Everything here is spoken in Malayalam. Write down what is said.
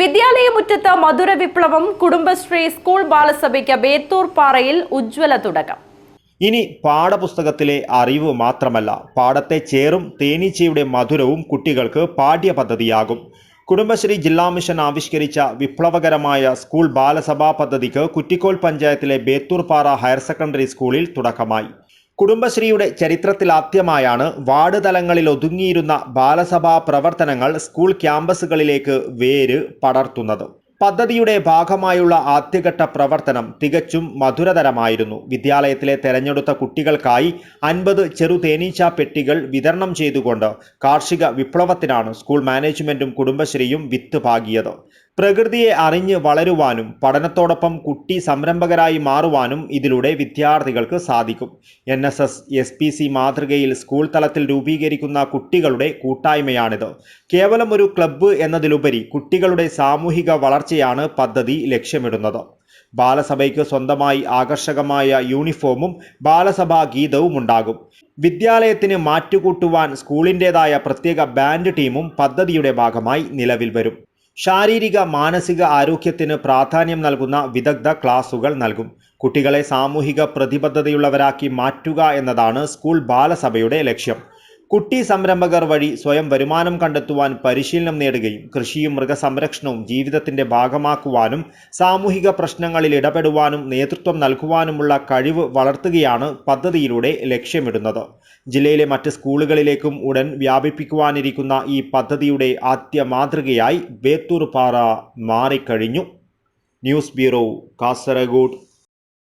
വിദ്യാലയമുറ്റത്ത് മധുര വിപ്ലവം കുടുംബശ്രീ സ്കൂൾ ബാലസഭയ്ക്ക് ബേത്തൂർ പാറയിൽ ഉജ്ജ്വല തുടക്കം. ഇനി പാഠപുസ്തകത്തിലെ അറിവ് മാത്രമല്ല പാടത്തെ ചേറും തേനീച്ചയുടെ മധുരവും കുട്ടികൾക്ക് പാഠ്യപദ്ധതിയാകും. കുടുംബശ്രീ ജില്ലാ മിഷൻ ആവിഷ്കരിച്ച വിപ്ലവകരമായ സ്കൂൾ ബാലസഭാ പദ്ധതിക്ക് കുറ്റിക്കോൽ പഞ്ചായത്തിലെ ബേത്തൂർപാറ ഹയർ സെക്കൻഡറി സ്കൂളിൽ തുടക്കമായി. കുടുംബശ്രീയുടെ ചരിത്രത്തിലാദ്യമായാണ് വാർഡ് തലങ്ങളിൽ ഒതുങ്ങിയിരുന്ന ബാലസഭാ പ്രവർത്തനങ്ങൾ സ്കൂൾ ക്യാമ്പസുകളിലേക്ക് വേര് പടർത്തുന്നത്. പദ്ധതിയുടെ ഭാഗമായുള്ള ആദ്യഘട്ട പ്രവർത്തനം തികച്ചും മധുരതരമായിരുന്നു. വിദ്യാലയത്തിലെ തെരഞ്ഞെടുത്ത കുട്ടികൾക്കായി അൻപത് ചെറു തേനീച്ച പെട്ടികൾ വിതരണം ചെയ്തുകൊണ്ട് കാർഷിക വിപ്ലവത്തിനാണ് സ്കൂൾ മാനേജ്മെന്റും കുടുംബശ്രീയും വിത്ത് പാകിയത്. പ്രകൃതിയെ അറിഞ്ഞ് വളരുവാനും പഠനത്തോടൊപ്പം കുട്ടി സംരംഭകരായി മാറുവാനും ഇതിലൂടെ വിദ്യാർത്ഥികൾക്ക് സാധിക്കും. N S S S P C മാതൃകയിൽ സ്കൂൾ തലത്തിൽ രൂപീകരിക്കുന്ന കുട്ടികളുടെ കൂട്ടായ്മയാണിത്. കേവലം ഒരു ക്ലബ്ബ് എന്നതിലുപരി കുട്ടികളുടെ സാമൂഹിക വളർച്ചയാണ് പദ്ധതി ലക്ഷ്യമിടുന്നത്. ബാലസഭയ്ക്ക് സ്വന്തമായി ആകർഷകമായ യൂണിഫോമും ബാലസഭാ ഗീതവും ഉണ്ടാകും. വിദ്യാലയത്തിന് മാറ്റുകൂട്ടുവാൻ സ്കൂളിന്റേതായ പ്രത്യേക ബാൻഡ് ടീമും പദ്ധതിയുടെ ഭാഗമായി നിലവിൽ വരും. ശാരീരിക മാനസിക ആരോഗ്യത്തിന് പ്രാധാന്യം നൽകുന്ന വിദഗ്ധ ക്ലാസുകൾ നൽകും. കുട്ടികളെ സാമൂഹിക പ്രതിബദ്ധതയുള്ളവരാക്കി മാറ്റുക എന്നതാണ് സ്കൂൾ ബാലസഭയുടെ ലക്ഷ്യം. കുട്ടി സംരംഭകർ വഴി സ്വയം വരുമാനം കണ്ടെത്തുവാൻ പരിശീലനം നേടുകയും കൃഷിയും മൃഗസംരക്ഷണവും ജീവിതത്തിന്റെ ഭാഗമാക്കുവാനും സാമൂഹിക പ്രശ്നങ്ങളിൽ ഇടപെടുവാനും നേതൃത്വം നൽകുവാനുമുള്ള കഴിവ് വളർത്തുകയാണ് പദ്ധതിയിലൂടെ ലക്ഷ്യമിടുന്നത്. ജില്ലയിലെ മറ്റ് സ്കൂളുകളിലേക്കും ഉടൻ വ്യാപിപ്പിക്കുവാനിരിക്കുന്ന ഈ പദ്ധതിയുടെ ആദ്യ മാതൃകയായി ബേത്തൂർ പാറ മാറിക്കഴിഞ്ഞു. News bureau Kasaragod.